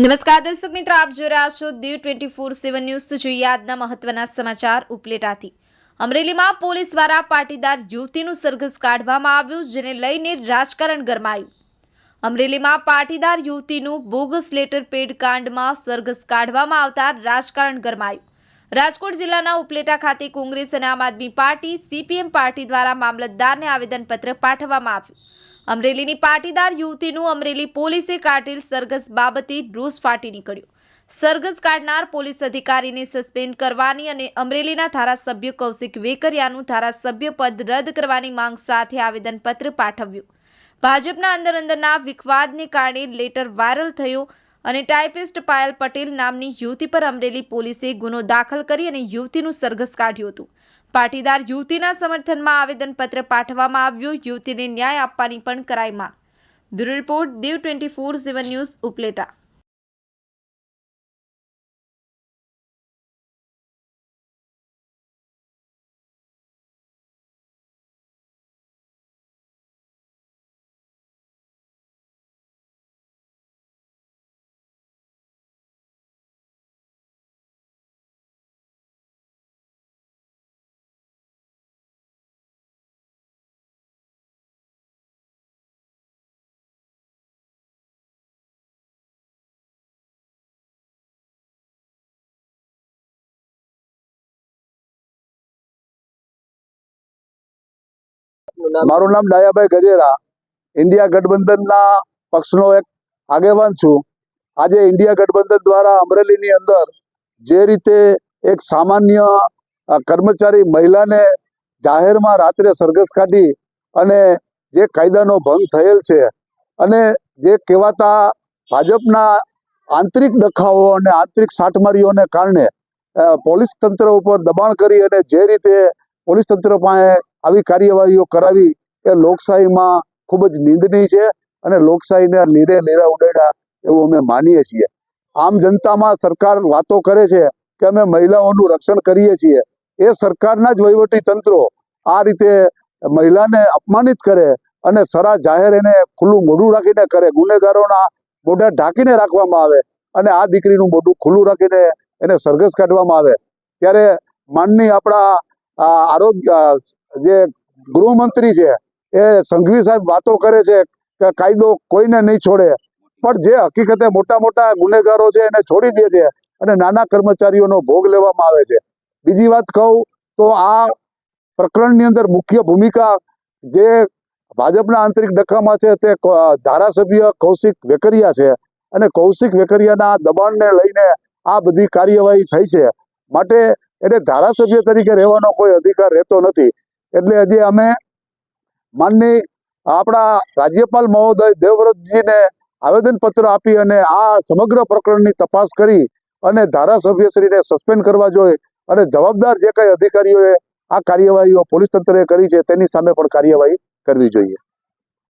નમસ્કાર દર્શક મિત્રો, આપ જોઈ રહ્યા છો Diu twenty four seven news. તો જોઈએ આજના મહત્વના સમાચાર ઉપલેટાથી. અમરેલીમાં પોલીસ દ્વારા પાટીદાર યુવતીનું સરઘસ કાઢવામાં આવ્યું, જેને લઈને રાજકારણ ગરમાયું. અમરેલીમાં પાટીદાર યુવતીનું બોગસ લેટર પેડ કાંડમાં સરઘસ કાઢવામાં આવતા રાજકારણ ગરમાયું. રાજકોટ જિલ્લાના ઉપલેટા ખાતે કોંગ્રેસ અને આમ આદમી પાર્ટી, સીપીએમ પાર્ટી દ્વારા મામલતદારને આવેદનપત્ર પાઠવવામાં આવ્યું. અમરેલીની પાટીદાર યુવતીનું અમરેલી પોલીસે કાઢેલ સરઘસ બાબતે રોષ ફાટી નીકળ્યો. સરઘસ કાઢનાર પોલીસ અધિકારીને સસ્પેન્ડ કરવાની અને અમરેલીના ધારાસભ્ય કૌશિક વેકરિયાનું ધારાસભ્ય પદ રદ કરવાની માંગ સાથે આવેદનપત્ર પાઠવ્યું. ભાજપના અંદર અંદરના વિખવાદને કારણે લેટર વાયરલ થયો. અને ટાઈપિસ્ટ પાયલ પટેલ નામની યુવતી પર અમરેલી પોલીસે ગુનો દાખલ કરી અને યુવતીનું સરઘસ કાઢ્યું હતું. પાટીદાર યુવતીના સમર્થનમાં આવેદનપત્ર પાઠવવામાં આવ્યું. યુવતીને ન્યાય આપવાની પણ કરાઈ માંગ. Bureau report, Diu twenty four seven news, Upleta. મારું નામ ડાયાભાઈ ગજેરા. ઇન્ડિયા ગઠબંધનના પક્ષનો એક આગેવાન છું. આજે ઇન્ડિયા ગઠબંધન દ્વારા અમરેલીની અંદર જે રીતે એક સામાન્ય કર્મચારી મહિલાને જાહેરમાં રાત્રે સરઘસ કાઢી અને જે કાયદાનો ભંગ થયેલ છે અને જે કહેવાતા ભાજપના આંતરિક દખાવો અને આંતરિક સાટમારીઓને કારણે પોલીસ તંત્ર ઉપર દબાણ કરી અને જે રીતે પોલીસ તંત્ર પાસે આવી કાર્યવાહીઓ કરાવી એ લોકશાહીમાં ખૂબ જ નિંદનીય છે અને લોકશાહીને લીરે લીરા ઉડાડ્યા એવું અમે માનીએ છીએ. આમ જનતામાં સરકાર વાતો કરે છે કે અમે મહિલાઓનું રક્ષણ કરીએ છીએ. એ સરકારના જ વહીવટી તંત્રો આ રીતે મહિલાને અપમાનિત કરે અને સરા જાહેર એને ખુલ્લું મોઢું રાખીને કરે. ગુનેગારોના મોઢા ઢાંકીને રાખવામાં આવે અને આ દીકરીનું મોઢું ખુલ્લું રાખીને એને સરઘસ કાઢવામાં આવે. ત્યારે માનની આપણા આરોગ્ય, જે ગૃહમંત્રી છે, એ સંઘવી સાહેબ વાતો કરે છે કે કાયદો કોઈને નહીં છોડે. પણ જે હકીકતે મોટા મોટા ગુનેગારો છે, એને છોડી દે છે અને નાના કર્મચારીઓનો ભોગ લેવામાં આવે છે. બીજી વાત કહું તો આ પ્રકરણની અંદર મુખ્ય ભૂમિકા જે ભાજપના આંતરિક ડખામાં છે, તે ધારાસભ્ય કૌશિક વેકરિયા છે. અને કૌશિક વેકરિયાના દબાણને લઈને આ બધી કાર્યવાહી થઈ છે. માટે એને ધારાસભ્ય તરીકે રહેવાનો કોઈ અધિકાર રહેતો નથી. એટલે હજી અમે માનની આપણા રાજ્યપાલ મહોદય દેવવ્રતજીને આવેદનપત્ર આપી અને આ સમગ્ર પ્રકરણની તપાસ કરી અને ધારાસભ્યશ્રીને સસ્પેન્ડ કરવા જોઈએ અને જવાબદાર જે કઈ અધિકારીઓએ આ કાર્યવાહીઓ પોલીસ તંત્રએ કરી છે તેની સામે પણ કાર્યવાહી કરવી જોઈએ.